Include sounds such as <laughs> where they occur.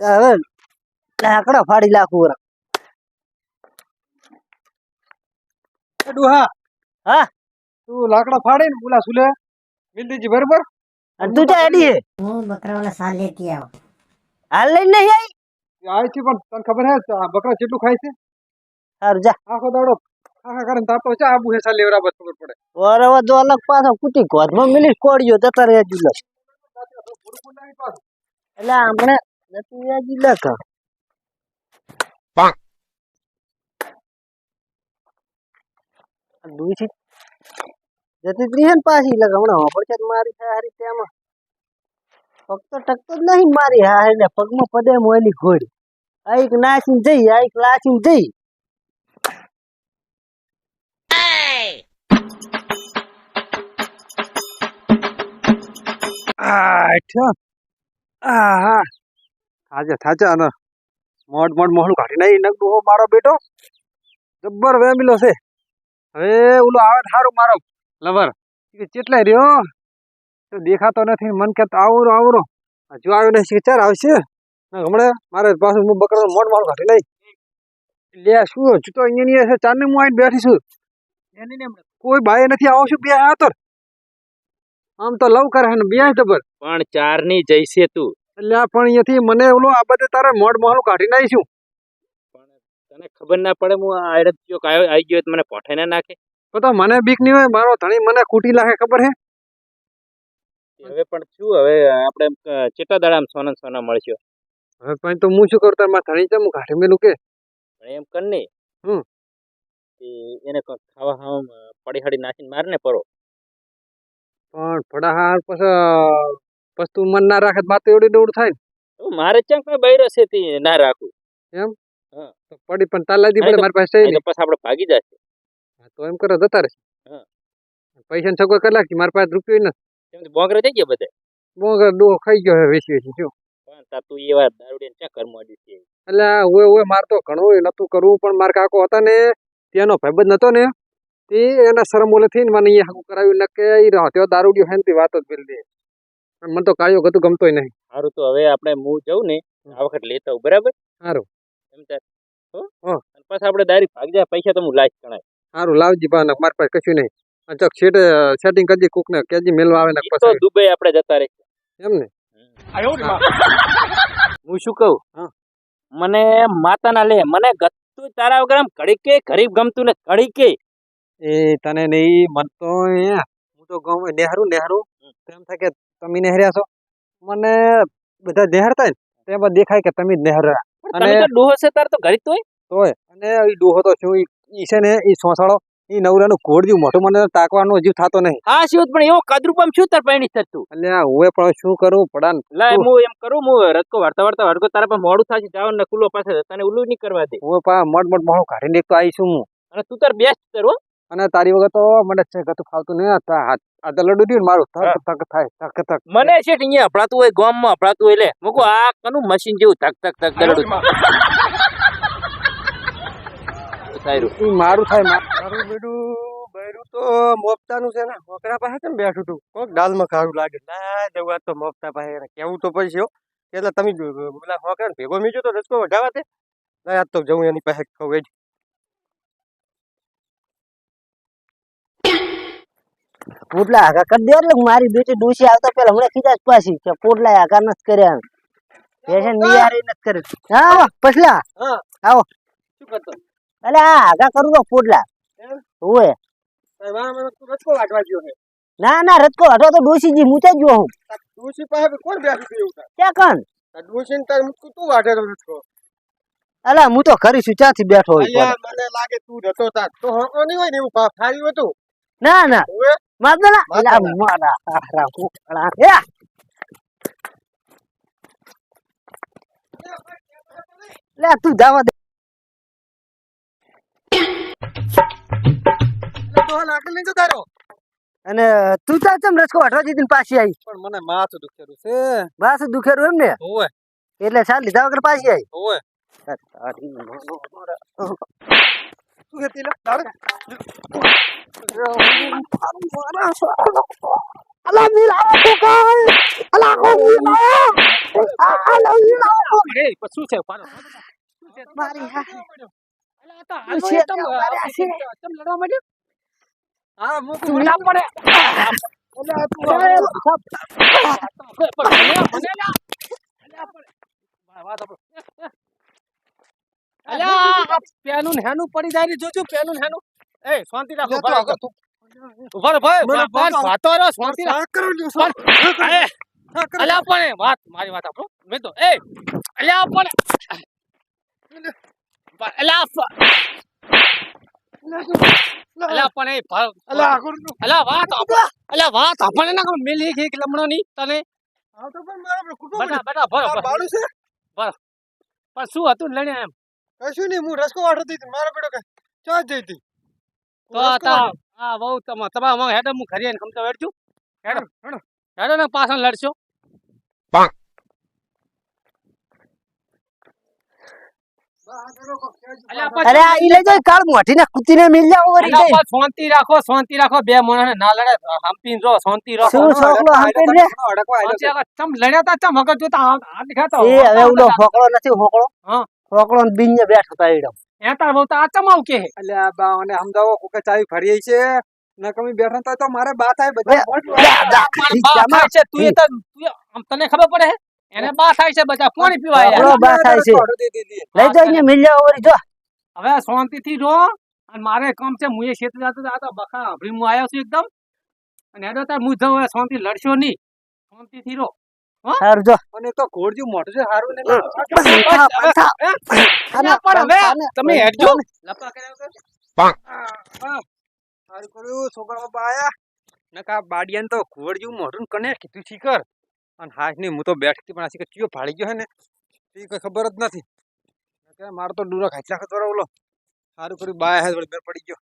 હવે લાકડા ફાડી લાખું વરા એ ડોહા હા? તું લાકડા ફાડે ને બોલા સુલે મિલતીજી બરોબર અને તું ત્યાં એડી હે હું બકરા વાળા સાલ લેતી આવો હાલ લઈને નહીં આવી આવે છે પણ તને ખબર હે આ બકરા કેટલું ખાય છે સારું જા આખો દાડો આખા કરીને તાતો છે આબુ હેસા લેવરા બસ ખબર પડે વરવા જો અલગ પાછો કુતી ગોધમાં મિલી કોડ્યો જતા રહ્યા જુલસ એટલે હમણે નથી રહ્યા જુલસ દૂધી જતી રહી હે ને પાછી એટલે હમણાં જ મારી હારી તેમાં પગ તો ટકતો જ નહીં મારી હા એટલે પગમાં પદે મોયલી ઘોડી આઈક નાસીને જઈ આઈક લાસીને જઈ આઠ આ હા થાજે અને મોડ મોડ મોહલું કાઢી નહીં નગડું હો મારો બેટો. જબ્બર વેમિલો છે. હવે ઓલો આવે સારું મારો લવર. કે ચેટલાય રહ્યો? તો દેખાતો નથી મન કે આવરો આવરો. હજુ આવ્યો નહીં કે ચાર આવશે. હમણાં મારે પાછું હું બકરો મોડ મોડ કાઢી લઈ. લે, શું હજુ તો અહીંયા છે ચાર ને હું આવીને બેઠી છું. કોઈ ભાઈ નથી, આવો છું બે હાથર. આમ તો લવ કરે ને, બે જબર પણ ચારની જઈશે તું. એટલે પણ અહીંયાથી મને ઓલો આ બધે તારે મોડ મોહલું કાઢી નાખીશું તને ખબર ના પડે હું આયરત ચોક કાયો આવી ગયો તો મને પોઠે ના નાખે. તો તો મને બીક નહીં હોય મારો ધણી મને કૂટી લાગે ખબર હે? હવે પણ શું હવે આપણે ચેટા દાડા સોના સોના મળશે. હવે પણ તો હું શું કરું તાર મારા ધણી છે હું કાઢી મેલું કે? એમ કર ને. હમ. એને ખાવા ખાવા પડી હડી નાખીને મારને પરો. પણ ફડાહાર પછી પછી તું મન ના રાખે મારે એવડી દોડ થાય મારે ચમ કોઈ બૈરો છે તે ના રાખું. તો પડી પણ તાલા દી પડે મારી પાસે છે પછી આપણે ભાગી જશે. તો એમ કરો જતા રહેશે હા. પૈસા છકો કલાક મારી પાસે રૂપિયો નથી. બોગરે થઈ ગયા બધા? બોગર ડો ખાઈ ગયો વેચી વેચી જો. તા એવા દારૂડી ક્યાં કર્મ અડી છે? એટલે ઓય ઓય માર તો ઘણું નતું કરવું પણ માર કાકો હતા ને તેનો ભાઈબંધ નતો ને તે એના શરમ ઓલે થઈને મને અહીંયા હાકું કરાવ્યું ને કે ઈ રહ્યો દારૂડિયો હે ને તે વાત જ બિલ દે. મને તો કાળિયો ગતું ગમતોય નહીં. સારું તો હવે આપણે હું જઉં ને આ વખત લેતા હું બરાબર? સારું. એમ ચાલ હો? પછી આપણે ડાયરેક્ટ ભાગ જાય પૈસા તો હું લાઈશ ગણાય. સારું લાવજી બા ને મારી પાસે કશું નહીં. અચક ચક સેટ સેટિંગ કરજી કુક ને કેજી મેલવા આવે ને પછી. દુબઈ આપણે જતા રહીએ. એમ ને? હું <laughs> શું કહું. મને માતાના લે મને ગતું તારા વગર આમ કડીકે ગરીબ ગમતું ને કડીકે એ તને નહીં મન તો અહીંયા હું તો ગમ નેહરુ નેહરુ. એમ થાય કે તમે નહેર્યા છો? મને બધા નેહરતા ને તેમાં દેખાય કે તમે જ નહેર્યા. પણ અને- ડોહો છે તાર તો ઘરી તોય તોય. અને એ ડોહો તો શું ઈ- ઈ છે ને ઈ સોસાળો ઈ નવરાનું ઘોડ જેવું મોટું મને તાકવાનો જીવ થતો નહીં. હા શું પણ એવો કદરૂપમ શું તાર પૈણી થતું એટલે આ હું પણ શું કરું? પડા એટલે હું એમ કરું હું રસ્કો વાર્તા વાર્તા વળગો તારા પર મોડું થાય જાવ ને કુલો પાસે તને ઉલું નહીં કરવા દે. હું પા મડ મડ મોડું કાઢીને એક તો આવીશું હું. અને તું તાર બેસ્ટ કરો અને તારી વગર તો મને છે ગતું ફાવતું નહીં હતા આ તો લડુ દીધું ને મારું. થક થક થાય થક થક મને છે અહીંયા અપડાતું હોય ગામમાં અપડાતું હોય લે મૂકો આ કનું મશીન જેવું થક થક થક લડુ સારું મારું થાય મા- મારું બેડું બૈરું તો મોપતાનું છે ને. મોકરા પાસે કેમ બેઠું તું. કોક દાલમાં ખારું લાગે. ના જવું તો મોપતા પાસે. એને કેવું તો પછી હો. એટલે તમે બોલા મોકરા ભેગો મીજો તો રસકો વઢાવા તે ના યાદ તો જવું એની પાસે કહું એ જ. પોટલા આગા કરી દે એટલે મારી બેટી ડોસી આવતા પેલા હમણાં કીધા જ પાછી કે પોટલા હાકા નથી કર્યા પેશન નિયારી નથી કરી. હા પછલા. આવો. શું કરતો? અલે આ હાકા કરું તો પોટલા? ઓય છે. ના ના રતકો હટો તો ડોસીજી મૂચા જ જો હું. ડોસી પાસે કોણ બેસી ગયું ક્યાં કણ? ડોસી ને તારે મૂકું તું વાટે તો રતકો અલા હું તો કરીશું ચાથી બેઠો હોય મને લાગે તું જતો તાર. તો હોકો નહીં હોય ને એવું ફાડ્યું હતું ના ના. લે તું જવા દે એટલે તો નહીં જતા અને તું ચા ચમ રસકો હટવા દીધી પાછી આવી પણ મને માથું દુખેરું છે માથું દુખેરું એમ ને ઓય એટલે ચાલ લીધા વગર પાછી આવી મારા. તું હેતી લે અલા મિલાવો કોકાય અલા કો મિલાવો અલા મિલાવો એ, શું છે પાડો મારી હા અલા, તો હાલો છે? તું પડે તું. અલ્યા, આ પેલું ને હેનું પડી જાય ને જોજો પેલું હેનું એ શાંતિ રાખો અલ્યા, ભાઈ. વાત- વાત- રો શાંતિ અલ્યા પણ વાત મારી વાત આપણો મે તો એ અલ્યા પણ અલ્યા અલ્યા પણ એ અલ્યા, આ કરો તું. અલ્યા વાત અલ્યા વાત આપણે ના મેલી એક લમણો ની તને. આ તો મારા કુટુંબ બેટા બેટા પણ શું હતું લણ્યા એમ? કશું નહીં હું રસકો વાળો હતી મારા બેટો કે ચા જઈ હતી તો આ તા- આ બહુ તમા તમારા હેડો હું ઘરે આવીને ખમતો વેડજો હેડો હેડો હેડો ને પાછળ લડશો અલ્યા પણ અરે આ લઈ જાય કાળ મોઢી ને કૂતી મિલ જાવ વરી ગઈ શાંતિ રાખો શાંતિ રાખો બે માણસને ના લડે હંપીને રહો શાંતિ રાખો શું છોકરો હંપીને રે? શાંતિ ચમ લડ્યા તા ચમ જોતા હાથ હાથ દેખાતો એ હવે ઓલો ફોકળો નથી ફોકળો હા. ને બીન બેઠો તા ઈડો એ તાર બહુ તો આ ચમાવ કે એટલે આ બા અને સમજાવો કોકે ચાવી ફરી છે ન કમી બેઠા તો મારે બા થાય બધા. જા, જા, છે તું એ તો તું આમ તને ખબર પડે હે? એને બા થાય છે બધા પાણી પીવા આયા. આપણો બા થાય છે. લઈ જાય ને. મિલ જાવ વરી જો. હવે શાંતિથી જો અને મારે કામ છે હું એ ક્ષેત્ર જતો આ તો બખા અભરી હું આવ્યો છું એકદમ. અને હેડો તાર હું જઉં હવે શાંતિ લડશો નહીં. શાંતિથી રહો. સારું જો. અને તો ઘોડજું મોટું છે સારું ને તમે હેડજો. લપા કર્યા સારું કર્યું છોકરા બાયા નકા બાડિયાને તો ઘોડજું મોઢું કને કીધું કર. અને હાશ નહીં હું તો બેઠતી પણ આ ચિયો ફાળી ગયો હે ને. એ કઈ ખબર જ નથી. મારો તો ડૂરો ખાચા નાખતો ઓલો. સારું કર્યું બાય હે વળી પડી ગયો.